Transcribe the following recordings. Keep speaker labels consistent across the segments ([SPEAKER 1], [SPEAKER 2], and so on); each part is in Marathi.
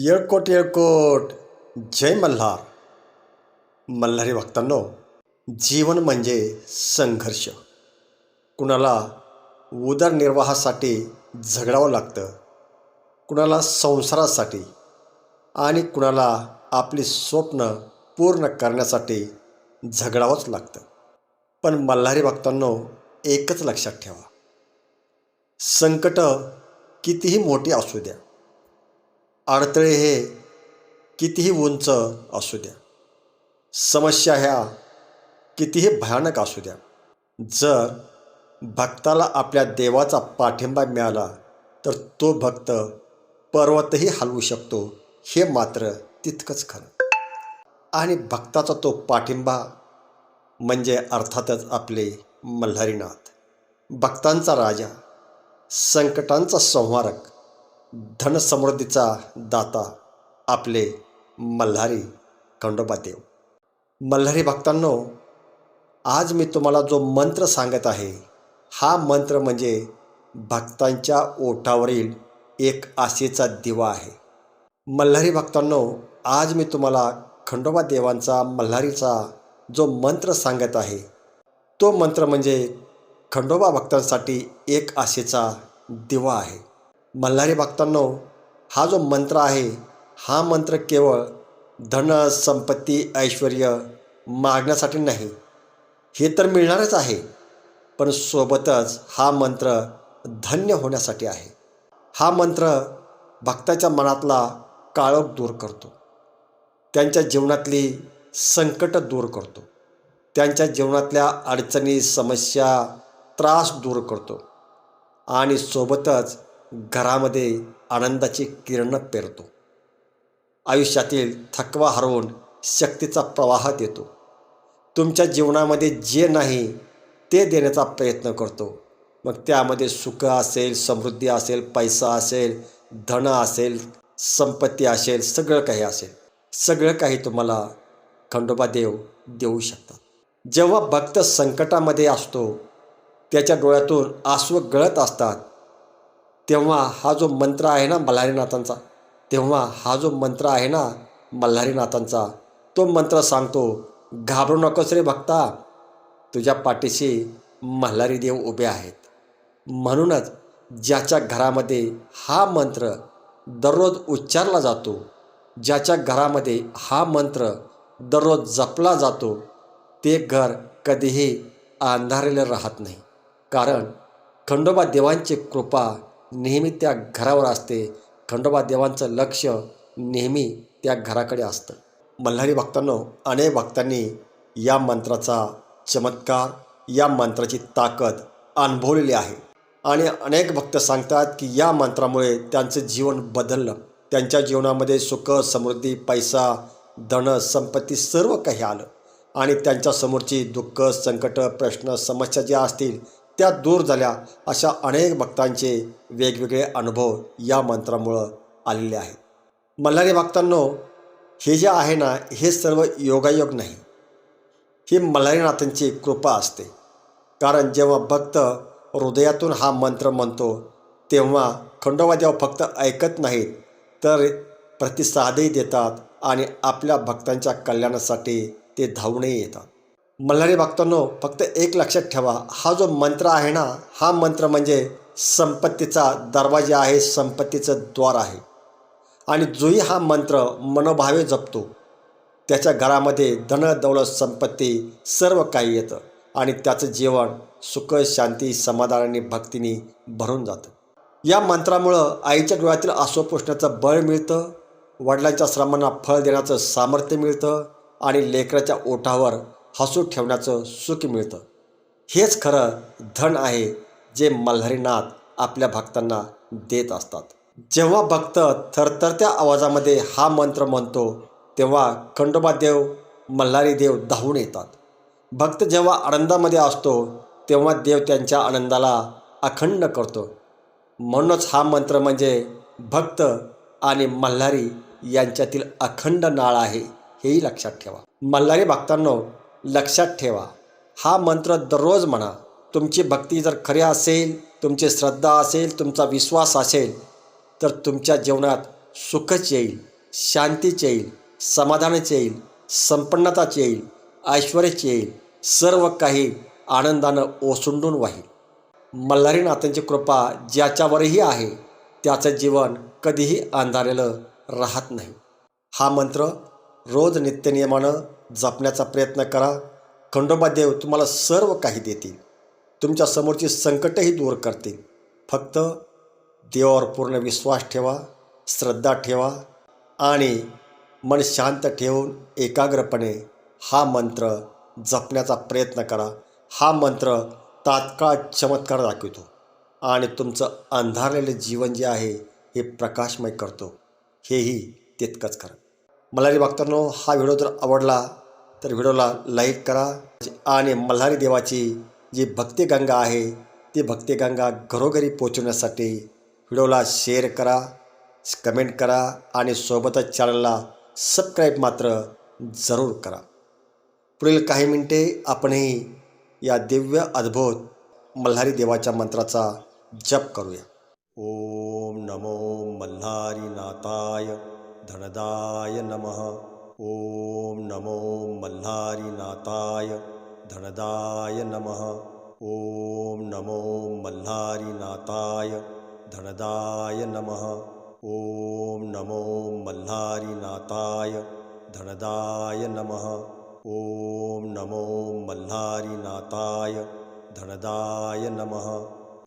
[SPEAKER 1] येळकोट येळकोट जय मल्हार. मल्हारी भक्तांनो जीवन म्हणजे संघर्ष. कुणाला उदरनिर्वाहासाठी झगडावं लागतं कुणाला संसारासाठी आणि कुणाला आपली स्वप्न पूर्ण करण्यासाठी झगडावंच लागतं. पण मल्हारी भक्तांनो एकच लक्षात ठेवा. संकट कितीही मोठी असू द्या अडथळे हे कितीही उंच असू द्या. समस्या ह्या कितीही भयानक असू द्या. जर भक्ताला आपल्या देवाचा पाठिंबा मिळाला तर तो भक्त पर्वतही हलवू शकतो हे मात्र तितकंच खरं. आणि भक्ताचा तो पाठिंबा म्हणजे अर्थातच आपले मल्हारीनाथ. भक्तांचा राजा संकटांचा संहारक धनसमृद्धीचा दाता आपले मल्हारी खंडोबादेव. मल्हारी भक्तांनो आज मी तुम्हाला जो मंत्र सांगत आहे हा मंत्र म्हणजे भक्तांच्या ओठावरील एक आशेचा दिवा आहे. मल्हारी भक्तांनो आज मी तुम्हाला खंडोबा देवांचा मल्हारीचा जो मंत्र सांगत आहे तो मंत्र म्हणजे खंडोबा भक्तांसाठी एक आशेचा दिवा आहे. मल्हारी भक्तांनो हा जो मंत्र आहे हा मंत्र केवळ धन संपत्ती ऐश्वर मागण्यासाठी नाही. हे तर मिळणारच आहे पण सोबतच हा मंत्र धन्य होण्यासाठी आहे. हा मंत्र भक्ताच्या मनातला काळोख दूर करतो. त्यांच्या जीवनातली संकट दूर करतो. त्यांच्या जीवनातल्या अडचणी समस्या त्रास दूर करतो. आणि सोबतच घरामध्ये आनंदाची किरणं पेरतो. आयुष्यातील थकवा हरवून शक्तीचा प्रवाह देतो. तुमच्या जीवनामध्ये जे नाही ते देण्याचा प्रयत्न करतो. मग त्यामध्ये सुख असेल समृद्धी असेल पैसा असेल धन असेल संपत्ती असेल सगळं काही असेल. सगळं काही तुम्हाला खंडोबा देव देऊ शकतात. जेव्हा भक्त संकटामध्ये असतो त्याच्या डोळ्यातून आसू गळत असतात तेव्हा हा जो मंत्र आहे ना मल्हारीनाथांचा तेव्हा हा जो मंत्र आहे ना मल्हारीनाथांचा तो मंत्र सांगतो घाबरू नकोस रे भक्ता तुझ्या पाठीशी मल्हारी देव उभे आहेत. म्हणूनच ज्याच्या घरामध्ये हा मंत्र दररोज उच्चारला जातो ज्याच्या घरामध्ये हा मंत्र दररोज जपला जातो ते घर कधीही अंधारलेलं राहत नाही. कारण खंडोबा देवांची कृपा नेहमी त्या घरावर असते. खंडोबा देवांचं लक्ष नेहमी त्या घराकडे असतं. मल्हारी भक्तांनो अनेक भक्तांनी या मंत्राचा चमत्कार या मंत्राची ताकद अनुभवलेली आहे. आणि अनेक भक्त सांगतात की या मंत्रामुळे त्यांचं जीवन बदललं. त्यांच्या जीवनामध्ये सुख समृद्धी पैसा धन संपत्ती सर्व काही आलं. आणि त्यांच्यासमोरची दुःख संकट प्रश्न समस्या ज्या असतील त्या दूर झाल्या अशा अनेक भक्तांचे वेगवेगळे अनुभव या मंत्रामुळं आलेले आहेत. मल्हारी भक्तांनो हे जे आहे ना हे सर्व योगायोग नाही. ही मल्हारीनाथांची कृपा असते. कारण जेव्हा भक्त हृदयातून हा मंत्र म्हणतो तेव्हा खंडोबादेव फक्त ऐकत नाहीत तर प्रतिसादही देतात आणि आपल्या भक्तांच्या कल्याणासाठी ते धावूनही येतात. मल्हारी भक्तांनो फक्त एक लक्षात ठेवा. हा जो मंत्र आहे ना हा मंत्र म्हणजे संपत्तीचा दरवाजा आहे संपत्तीचं द्वार आहे. आणि जोही हा मंत्र मनोभावे जपतो. त्याच्या घरामध्ये धन दौलत संपत्ती सर्व काही येतं. आणि त्याचं जीवन सुख शांती समाधान आणि भक्तीने भरून जातं. या मंत्रामुळं आईच्या डोळ्यातील आसो बळ मिळतं वडिलांच्या श्रमांना फळ देण्याचं सामर्थ्य मिळतं आणि लेकराच्या ओठावर हसू ठेवण्याचं सुख मिळतं. हेच खरं धन आहे जे मल्हारीनाथ आपल्या भक्तांना देत असतात. जेव्हा भक्त थरथरत्या आवाजामध्ये हा मंत्र म्हणतो तेव्हा खंडोबा देव मल्हारी देव धावून येतात. भक्त जेव्हा आनंदामध्ये असतो तेव्हा देव त्यांच्या आनंदाला अखंड करतो. म्हणूनच हा मंत्र म्हणजे भक्त आणि मल्हारी यांच्यातील अखंड नाळ आहे हेही लक्षात ठेवा. मल्हारी भक्तांनो लक्षात ठेवा. हा मंत्र दररोज म्हणा. तुमची भक्ती जर खरी असेल तुमची श्रद्धा असेल तुमचा विश्वास असेल तर तुमच्या जीवनात सुखच येईल शांतीच येईल समाधानाचे येईल संपन्नताच येईल ऐश्वर्याच येईल सर्व काही आनंदानं ओसंडून वाहील. मल्हारीनाथांची कृपा ज्याच्यावरही आहे त्याचं जीवन कधीही अंधारलेलं राहत नाही. हा मंत्र रोज नित्यनियमानं जपण्याचा प्रयत्न करा. खंडोबा देव तुम्हाला सर्व काही देतील. तुमच्या समोरची संकटही दूर करतील. फक्त देवावर पूर्ण विश्वास ठेवा श्रद्धा ठेवा आणि मन शांत ठेवून एकाग्रपणे हा मंत्र जपण्याचा प्रयत्न करा. हा मंत्र तात्काळ चमत्कार दाखवतो आणि तुमचं अंधारलेलं जीवन जे आहे हे प्रकाशमय करतो. हेही तितकंच करा मल्हारी भक्तांनो हा व्हिडिओ जर आवडला तर व्हिडिओला लाईक करा. आणि मल्हारी देवाची जी भक्तिगंगा आहे ती भक्तिगंगा घरोघरी पोचवण्यासाठी व्हिडिओला शेअर करा कमेंट करा आणि सोबतच चॅनलला सबस्क्राईब मात्र जरूर करा. पुढील काही मिनिटे आपणही या दिव्य अद्भुत मल्हारी देवाच्या मंत्राचा जप करूया. ओम नमो मल्हारी नाथाय. धनदाय नमः। ॐ नमो मल्हारीनाथाय धनदाय नमः। ॐ नमो मल्हारिनाथाय धनदाय नमः। ॐ नमो मल्हारीनाथाय धनदाय नमः। ॐ नमो मल्हारीनाथाय धनदाय नमः।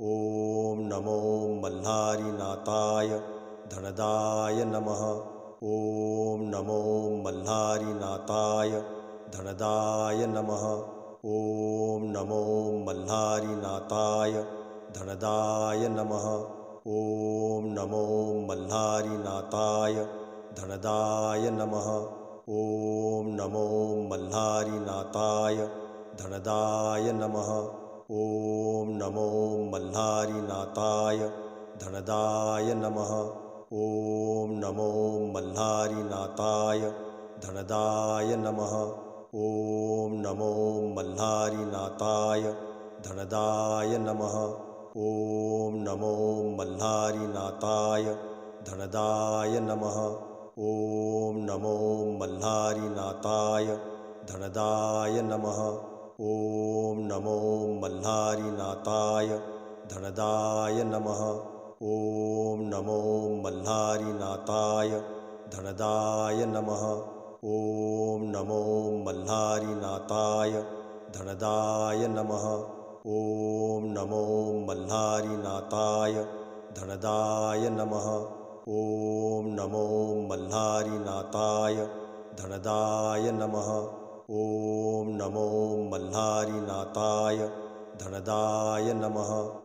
[SPEAKER 1] ॐ नमो मल्हारिनाथाय धनदाय नमः। ओम नमो मल्हारीनाथाय धनदाय नमः। ओम नमो मल्हारीनाथाय धनदाय नमः। ओम नमो मल्हारीनाथाय धनदाय नमः। ओम नमो मल्हारीनाथाय धनदाय नमः। ओम नमो मल्हारीनाथाय धनदाय नमः। ओम नमो मल्हारीनाथाय धनदाय नमः। ओम नमो मल्हारीनाथाय धनदाय नमः। ओम नमो मल्हारीनाथाय धनदाय नमः। ओम नमो मल्हारीनाथाय धनदाय नमः। ओम नमो मल्हारीनाथाय धनदाय नमः। ओम नमो मल्हारीनाथाय धनदाय नमः। ओम नमो मल्हारीनाथाय धनदाय नमः। ओम नमो मल्हारीनाथाय धनदाय नमः। ओम नमो मल्हारीनाथाय धनदाय नमः। ओम नमो मल्हारीनाथाय धनदाय नमः।